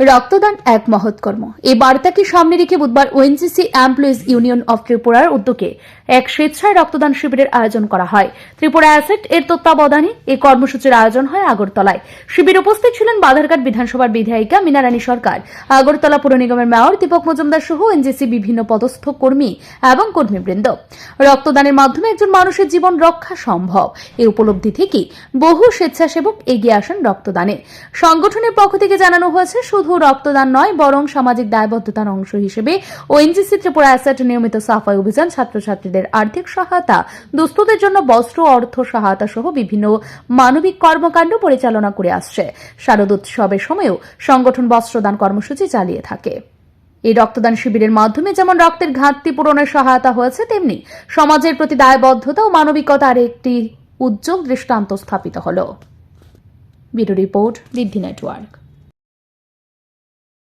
রক্তদান এক মহৎ কর্ম। এই বার্তাকে সামনে রেখে বুধবার ওএনজিসি এমপ্লয়িজ ইউনিয়ন অফ ত্রিপুরার উদ্যোগে এক স্বেচ্ছায় রক্তদান শিবিরের আয়োজন করা হয়। ত্রিপুরা অ্যাসেট এর তত্ত্বাবধানে এই কর্মসূচির আয়োজন হয় আগরতলায়। শিবির উপস্থিত ছিলেন বাধারঘাট বিধানসভার বিধায়িকা মিনারানী সরকার, আগরতলা পুর নিগমের মেয়র দীপক মজুমদার সহ এনজিসি বিভিন্ন পদস্থ কর্মী এবং কর্মীবৃন্দ। রক্তদানের মাধ্যমে একজন মানুষের জীবন রক্ষা সম্ভব। এই উপলব্ধি থেকেই বহু স্বেচ্ছাসেবক এগিয়ে আসেন রক্তদানে। সংগঠনের পক্ষ থেকে জানানো হয়েছে শুধু রক্তদান নয়, বরং সামাজিক দায়বদ্ধতার অংশ হিসেবে ওএনজিসি ত্রিপুরা অ্যাসেট নিয়মিত সাফাই অভিযান, ছাত্রছাত্রীদের আর্থিক সহায়তা, দুস্থদের জন্য বস্ত্র, অর্থ সহায়তা সহ বিভিন্ন মানবিক কর্মকাণ্ড পরিচালনা করে আসছে। শারদ উৎসবের সময়ও সংগঠন বস্ত্রদান কর্মসূচি চালিয়ে থাকে। এই রক্তদান শিবিরের মাধ্যমে যেমন রক্তের ঘাটতি পূরণের সহায়তা হয়েছে, তেমনি সমাজের প্রতি দায়বদ্ধতা ও মানবিকতার একটি উজ্জ্বল দৃষ্টান্ত স্থাপিত হল। ব্যুরো রিপোর্ট বৃদ্ধি নেটওয়ার্ক।